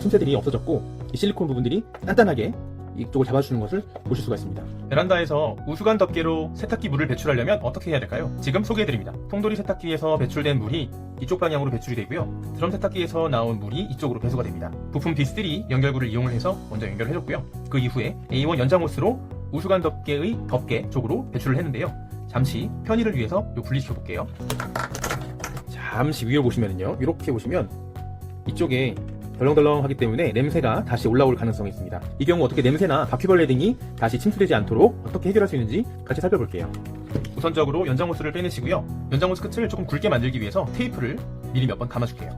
틈새들이 없어졌고 이 실리콘 부분들이 단단하게 이쪽을 잡아주는 것을 보실 수가 있습니다. 베란다에서 우수관 덮개로 세탁기 물을 배출하려면 어떻게 해야 될까요? 지금 소개해드립니다. 통돌이 세탁기에서 배출된 물이 이쪽 방향으로 배출이 되고요. 드럼 세탁기에서 나온 물이 이쪽으로 배수가 됩니다. 부품 B3 연결구를 이용을 해서 먼저 연결을 해줬고요. 그 이후에 A1 연장 호스로 우수관 덮개의 덮개 쪽으로 배출을 했는데요. 잠시 편의를 위해서 요 분리시켜 볼게요. 잠시 위에 보시면은요. 이렇게 보시면 이쪽에 덜렁덜렁하기 때문에 냄새가 다시 올라올 가능성이 있습니다. 이 경우 어떻게 냄새나 바퀴벌레 등이 다시 침투되지 않도록 어떻게 해결할 수 있는지 같이 살펴볼게요. 우선적으로 연장 호스를 빼내시고요. 연장 호스 끝을 조금 굵게 만들기 위해서 테이프를 미리 몇 번 감아줄게요.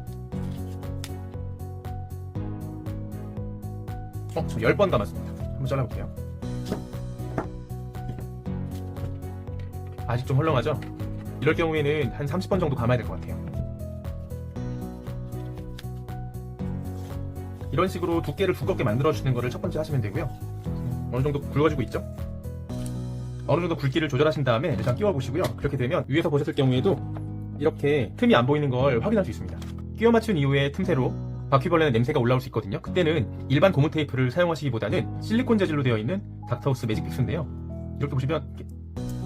어, 저 10번 감았습니다. 한번 잘라볼게요. 아직 좀 헐렁하죠? 이럴 경우에는 한 30번 정도 감아야 될 것 같아요. 이런 식으로 두께를 두껍게 만들어주는 거를 첫 번째 하시면 되고요. 어느 정도 굵어지고 있죠? 어느 정도 굵기를 조절하신 다음에 일단 끼워 보시고요. 그렇게 되면 위에서 보셨을 경우에도 이렇게 틈이 안 보이는 걸 확인할 수 있습니다. 끼워 맞춘 이후에 틈새로 바퀴벌레는 냄새가 올라올 수 있거든요. 그때는 일반 고무 테이프를 사용하시기보다는 실리콘 재질로 되어 있는 닥터하우스 매직 픽스인데요. 이렇게 보시면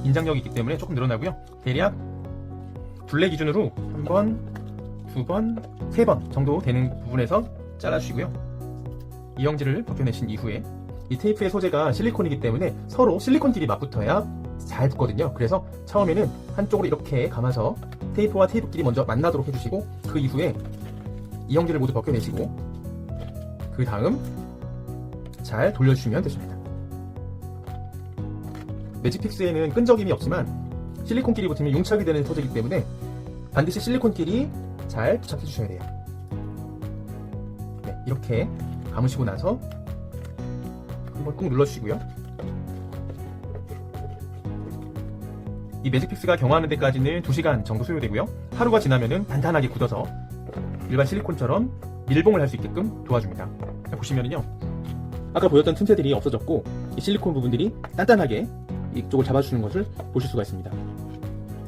인장력이 있기 때문에 조금 늘어나고요. 대략 둘레 기준으로 한 번, 두 번, 세 번 정도 되는 부분에서 잘라주시고요. 이영지를 벗겨내신 이후에 이 테이프의 소재가 실리콘이기 때문에 서로 실리콘끼리 맞붙어야 잘 붙거든요. 그래서 처음에는 한쪽으로 이렇게 감아서 테이프와 테이프끼리 먼저 만나도록 해주시고 그 이후에 이형질을 모두 벗겨내시고 그 다음 잘 돌려주시면 되십니다. 매직픽스에는 끈적임이 없지만 실리콘끼리 붙으면 용착이 되는 소재이기 때문에 반드시 실리콘끼리 잘 부착해 주셔야 돼요. 네, 이렇게 감으시고 나서 한번 꾹 눌러주시고요. 이 매직픽스가 경화하는 데까지는 2시간 정도 소요되고요. 하루가 지나면은 단단하게 굳어서 일반 실리콘처럼 밀봉을 할 수 있게끔 도와줍니다. 자, 보시면은요. 아까 보였던 틈새들이 없어졌고 이 실리콘 부분들이 단단하게 이쪽을 잡아주는 것을 보실 수가 있습니다.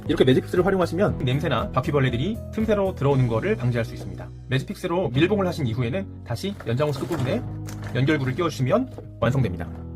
이렇게 매직픽스를 활용하시면 냄새나 바퀴벌레들이 틈새로 들어오는 것을 방지할 수 있습니다. 매직픽스로 밀봉을 하신 이후에는 다시 연장 호스 끝부분에 연결구를 끼워주시면 완성됩니다.